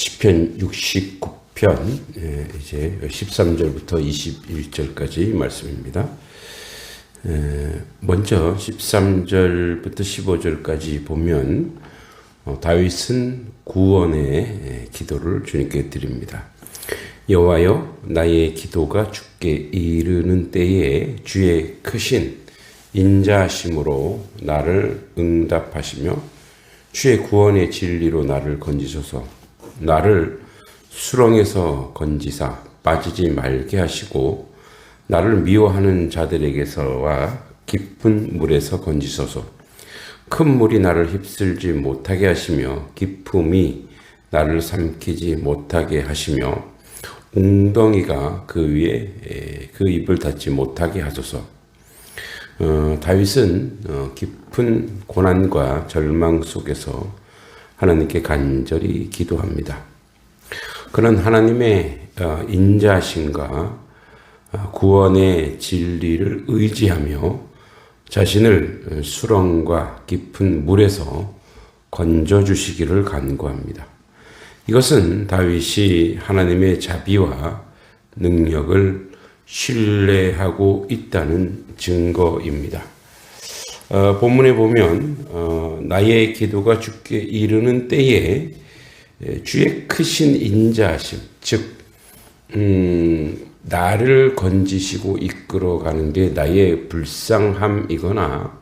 시편 69편 예, 이제 13절부터 21절까지 말씀입니다. 에, 먼저 13절부터 15절까지 보면 어, 다윗은 구원의 에, 기도를 주님께 드립니다. 여호와여 나의 기도가 주께 이르는 때에 주의 크신 인자심으로 나를 응답하시며 주의 구원의 진리로 나를 건지소서 나를 수렁에서 건지사 빠지지 말게 하시고 나를 미워하는 자들에게서와 깊은 물에서 건지소서 큰 물이 나를 휩쓸지 못하게 하시며 깊음이 나를 삼키지 못하게 하시며 웅덩이가 그 위에 에, 그 입을 닫지 못하게 하소서. 어, 다윗은 어, 깊은 고난과 절망 속에서 하나님께 간절히 기도합니다. 그는 하나님의 어, 인자심과 어, 구원의 진리를 의지하며 자신을 수렁과 깊은 물에서 건져 주시기를 간구합니다. 이것은 다윗이 하나님의 자비와 능력을 신뢰하고 있다는 증거입니다. 어, 본문에 보면 어, 나의 기도가 주께 이르는 때에 주의 크신 인자하심, 즉 음, 나를 건지시고 이끌어가는 게 나의 불쌍함이거나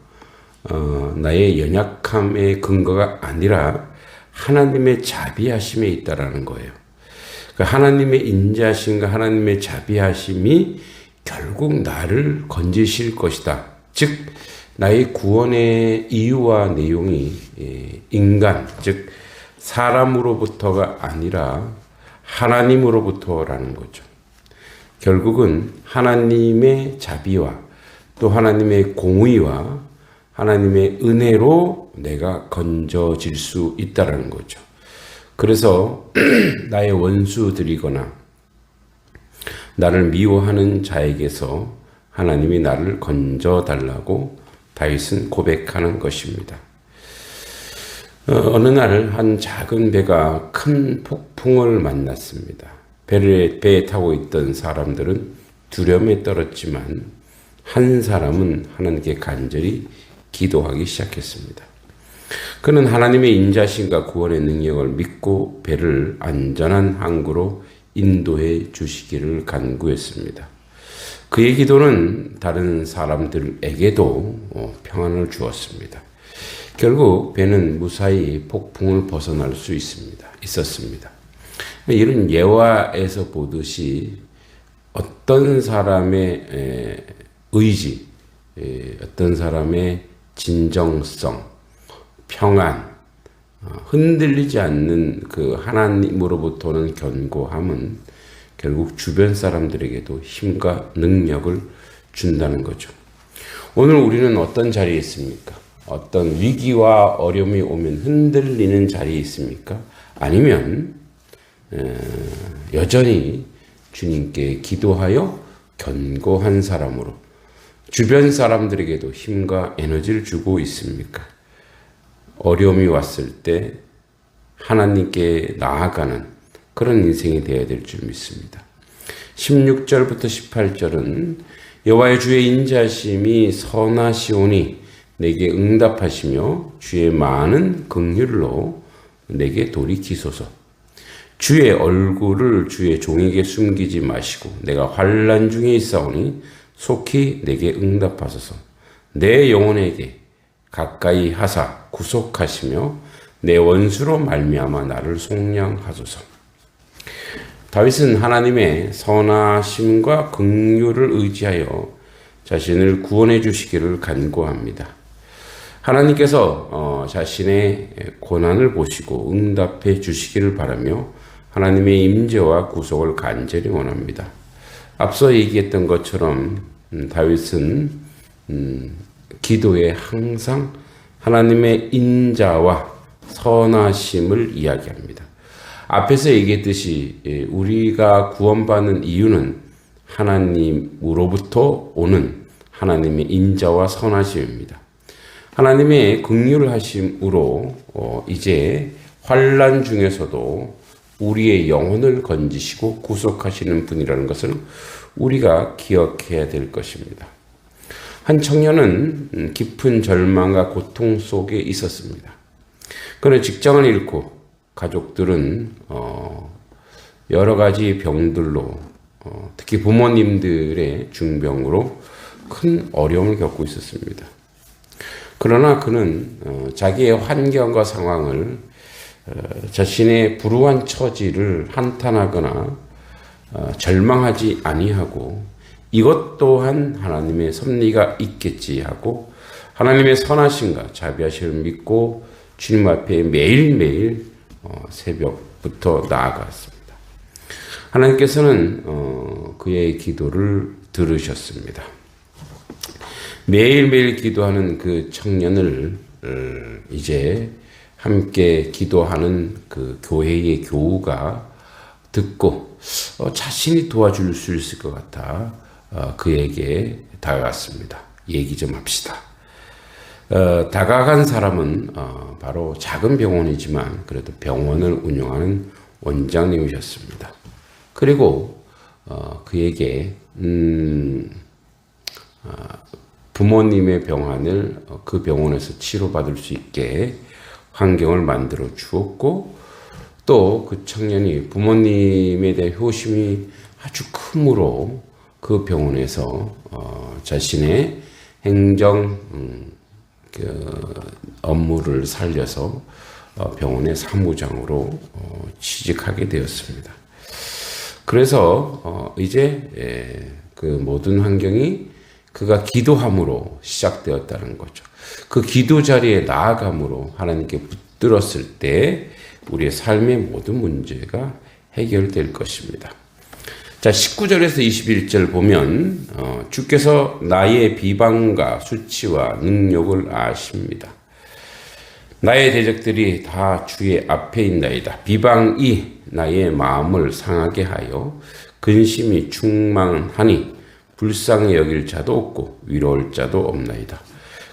어, 나의 연약함의 근거가 아니라 하나님의 자비하심에 있다라는 거예요. 그 하나님의 인자심과 하나님의 자비하심이 결국 나를 건지실 것이다. 즉 나의 구원의 이유와 내용이 예, 인간 즉 사람으로부터가 아니라 하나님으로부터라는 거죠. 결국은 하나님의 자비와 또 하나님의 공의와 하나님의 은혜로 내가 건져질 수 있다라는 거죠. 그래서 나의 원수들이거나 나를 미워하는 자에게서 하나님이 나를 건져 달라고 다윗은 고백하는 것입니다. 어, 어느 날 한 작은 배가 큰 폭풍을 만났습니다. 배를, 배에 타고 있던 사람들은 두려움에 떨었지만 한 사람은 하나님께 간절히 기도하기 시작했습니다. 그는 하나님의 인자심과 구원의 능력을 믿고 배를 안전한 항구로 인도해 주시기를 간구했습니다. 그의 기도는 다른 사람들에게도 어, 평안을 주었습니다. 결국 배는 무사히 폭풍을 벗어날 수 있습니다. 있었습니다. 이런 예화에서 보듯이 어떤 사람의 의지, 어떤 사람의 진정성, 평안, 어, 흔들리지 않는 그 하나님으로부터는 견고함은 결국 주변 사람들에게도 힘과 능력을 준다는 거죠. 오늘 우리는 어떤 자리에 있습니까? 어떤 위기와 어려움이 오면 흔들리는 자리에 있습니까? 아니면 여전히 주님께 기도하여 견고한 사람으로 주변 사람들에게도 힘과 에너지를 주고 있습니까? 어려움이 왔을 때 하나님께 나아가는 그런 인생이 되어야 될 줄 믿습니다. 16절부터 18절은 여호와의 주의 인자심이 선하시오니 내게 응답하시며 주의 많은 긍휼로 내게 돌이키소서. 주의 얼굴을 주의 종에게 숨기지 마시고 내가 환란 중에 있사오니 속히 내게 응답하소서. 내 영혼에게 가까이 하사 구속하시며 내 원수로 말미암아 나를 속량하소서. 다윗은 하나님의 선하심과 긍휼을 의지하여 자신을 구원해 주시기를 간구합니다. 하나님께서 어, 자신의 고난을 보시고 응답해 주시기를 바라며 하나님의 임재와 구속을 간절히 원합니다. 앞서 얘기했던 것처럼 음, 다윗은 음, 기도에 항상 하나님의 인자와 선하심을 이야기합니다. 앞에서 얘기했듯이 예, 우리가 구원받는 이유는 하나님으로부터 오는 하나님의 인자와 선하심입니다. 하나님의 긍휼 하심으로 어, 이제 환란 중에서도 우리의 영혼을 건지시고 구속하시는 분이라는 것을 우리가 기억해야 될 것입니다. 한 청년은 깊은 절망과 고통 속에 있었습니다. 그는 직장을 잃고 가족들은 어, 여러 가지 병들로 어, 특히 부모님들의 중병으로 큰 어려움을 겪고 있었습니다. 그러나 그는 어, 자기의 환경과 상황을 어, 자신의 불우한 처지를 한탄하거나 어, 절망하지 아니하고 이것 또한 하나님의 섭리가 있겠지 하고 하나님의 선하심과 자비하심을 믿고 주님 앞에 매일매일 어, 새벽부터 나아갔습니다. 하나님께서는 어, 그의 기도를 들으셨습니다. 매일매일 기도하는 그 청년을 어, 이제 함께 기도하는 그 교회의 교우가 듣고 어, 자신이 도와줄 수 있을 것 같아 어, 그에게 다가갔습니다. 얘기 좀 합시다. 어, 다가간 사람은 어, 바로 작은 병원이지만 그래도 병원을 운영하는 원장님이셨습니다. 그리고 어, 그에게 음, 어, 부모님의 병환을 어, 그 병원에서 치료받을 수 있게 환경을 만들어 주었고 또 그 청년이 부모님에 대한 효심이 아주 크므로 그 병원에서 어, 자신의 행정 음, 그 업무를 살려서 어, 병원의 사무장으로 어, 취직하게 되었습니다. 그래서 어, 이제 예, 그 모든 환경이 그가 기도함으로 시작되었다는 거죠. 그 기도 자리에 나아감으로 하나님께 붙들었을 때 우리의 삶의 모든 문제가 해결될 것입니다. 자, 19절에서 21절 보면 어, 주께서 나의 비방과 수치와 능력을 아십니다. 나의 대적들이 다 주의 앞에 있나이다. 비방이 나의 마음을 상하게 하여 근심이 충만하니 불쌍히 여길 자도 없고 위로할 자도 없나이다.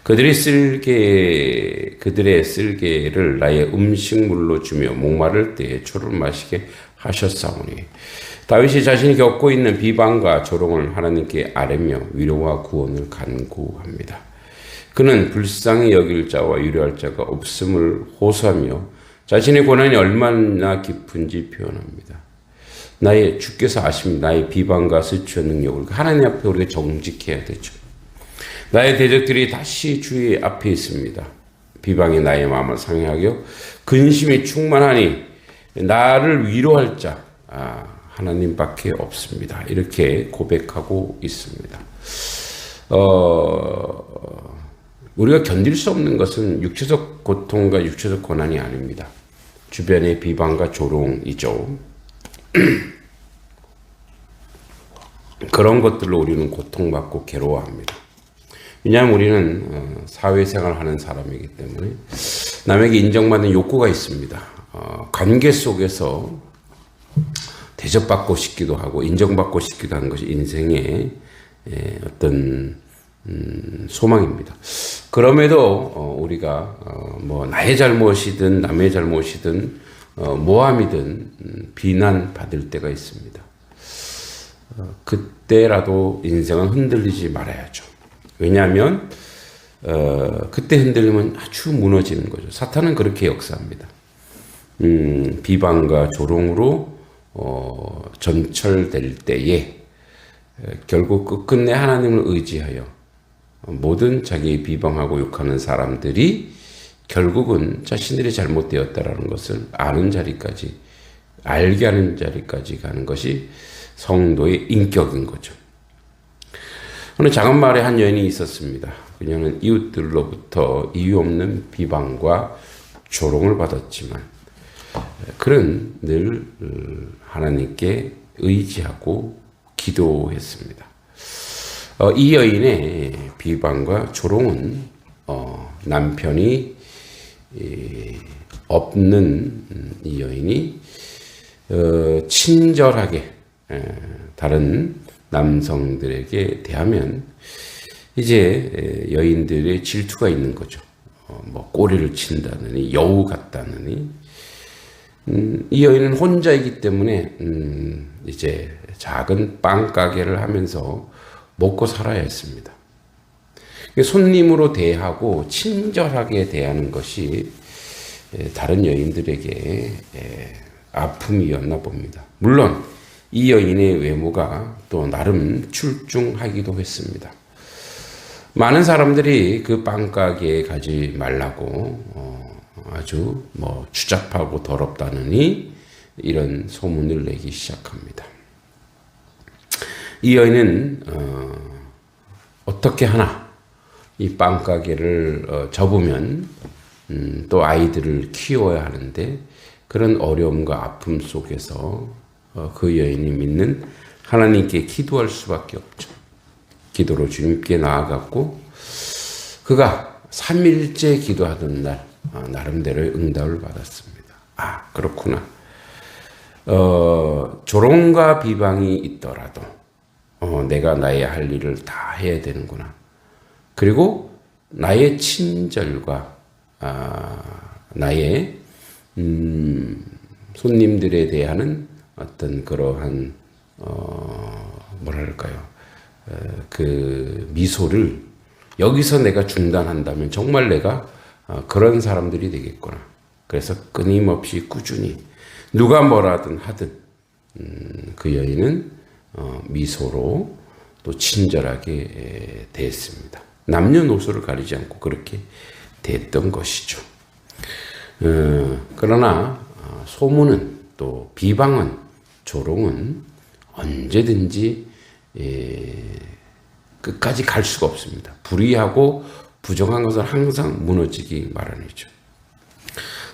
그들이 쓸개 그들의 쓸개를 나의 음식물로 주며 목마를 때에 초를 마시게 하셨사오니 다윗이 자신이 겪고 있는 비방과 조롱을 하나님께 아뢰며 위로와 구원을 간구합니다. 그는 불쌍히 여길 자와 위로할 자가 없음을 호소하며 자신의 고난이 얼마나 깊은지 표현합니다. 나의 주께서 아십니다. 나의 비방과 수치의 능력을 하나님 앞에 우리가 정직해야 되죠. 나의 대적들이 다시 주의 앞에 있습니다. 비방이 나의 마음을 상해하여 근심이 충만하니 나를 위로할 자 아, 하나님밖에 없습니다. 이렇게 고백하고 있습니다. 어, 우리가 견딜 수 없는 것은 육체적 고통과 육체적 고난이 아닙니다. 주변의 비방과 조롱이죠. 그런 것들로 우리는 고통받고 괴로워합니다. 왜냐하면 우리는 어, 사회생활 하는 사람이기 때문에 남에게 인정받는 욕구가 있습니다. 어, 관계 속에서 대접받고 싶기도 하고 인정받고 싶기도 하는 것이 인생의 예, 어떤 음, 소망입니다. 그럼에도 어, 우리가 뭐 나의 잘못이든 남의 잘못이든 모함이든 음, 비난 받을 때가 있습니다. 그때라도 인생은 흔들리지 말아야죠. 왜냐하면 어, 그때 흔들리면 아주 무너지는 거죠. 사탄은 그렇게 역사합니다. 음, 비방과 조롱으로 어, 전철될 때에 결국 끝끝내 하나님을 의지하여 모든 자기 비방하고 욕하는 사람들이 결국은 자신들이 잘못되었다라는 것을 아는 자리까지 알게 하는 자리까지 가는 것이 성도의 인격인 거죠. 어느 작은 마을에 한 여인이 있었습니다. 그녀는 이웃들로부터 이유 없는 비방과 조롱을 받았지만 그는 늘 하나님께 의지하고 기도했습니다. 어, 이 여인의 비방과 조롱은 어, 남편이 없는 이 여인이 어, 친절하게 다른 남성들에게 대하면 이제 여인들의 질투가 있는 거죠. 어, 뭐 꼬리를 친다느니 여우 같다느니 음, 이 여인은 혼자이기 때문에 음, 이제 작은 빵 가게를 하면서 먹고 살아야 했습니다. 손님으로 대하고 친절하게 대하는 것이 에, 다른 여인들에게 에, 아픔이었나 봅니다. 물론 이 여인의 외모가 또 나름 출중하기도 했습니다. 많은 사람들이 그 빵가게에 가지 말라고 어, 아주 뭐 추잡하고 더럽다느니 이런 소문을 내기 시작합니다. 이 여인은 어, 어떻게 하나 이 빵가게를 어, 접으면 음, 또 아이들을 키워야 하는데 그런 어려움과 아픔 속에서 어, 그 여인이 믿는 하나님께 기도할 수밖에 없죠. 기도로 주님께 나아갔고 그가 3일째 기도하던 날 어, 나름대로의 응답을 받았습니다. 아 그렇구나. 어, 조롱과 비방이 있더라도 어, 내가 나의 할 일을 다 해야 되는구나. 그리고 나의 친절과 아, 나의 음, 손님들에 대한 어떤 그러한 어, 뭐랄까요 어, 그 미소를 여기서 내가 중단한다면 정말 내가 어, 그런 사람들이 되겠구나. 그래서 끊임없이 꾸준히 누가 뭐라든 하든 음, 그 여인은 어, 미소로 또 친절하게 에, 대했습니다. 남녀노소를 가리지 않고 그렇게 됐던 것이죠. 어, 그러나 어, 소문은 또 비방은 조롱은 언제든지 예, 끝까지 갈 수가 없습니다. 불의하고 부정한 것은 항상 무너지기 마련이죠.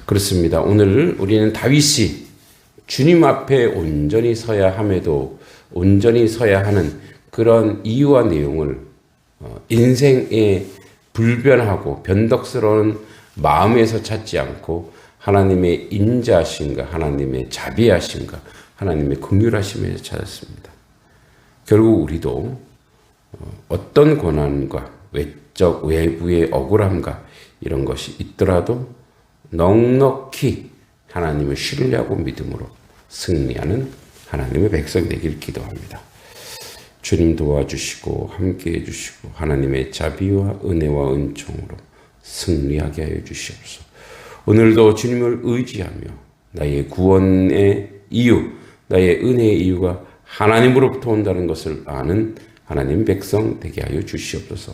그렇습니다. 오늘 우리는 다윗이 주님 앞에 온전히 서야 함에도 온전히 서야 하는 그런 이유와 내용을 어, 인생의 불변하고 변덕스러운 마음에서 찾지 않고 하나님의 인자하심과 하나님의 자비하심과 하나님의 긍휼하심에서 찾았습니다. 결국 우리도 어, 어떤 고난과 외 적 외부의 억울함과 이런 것이 있더라도 넉넉히 하나님을 신뢰하고 믿음으로 승리하는 하나님의 백성 되길 기도합니다. 주님 도와주시고 함께 해 주시고 하나님의 자비와 은혜와 은총으로 승리하게 하여 주시옵소서. 오늘도 주님을 의지하며 나의 구원의 이유, 나의 은혜의 이유가 하나님으로부터 온다는 것을 아는 하나님 백성 되게 하여 주시옵소서.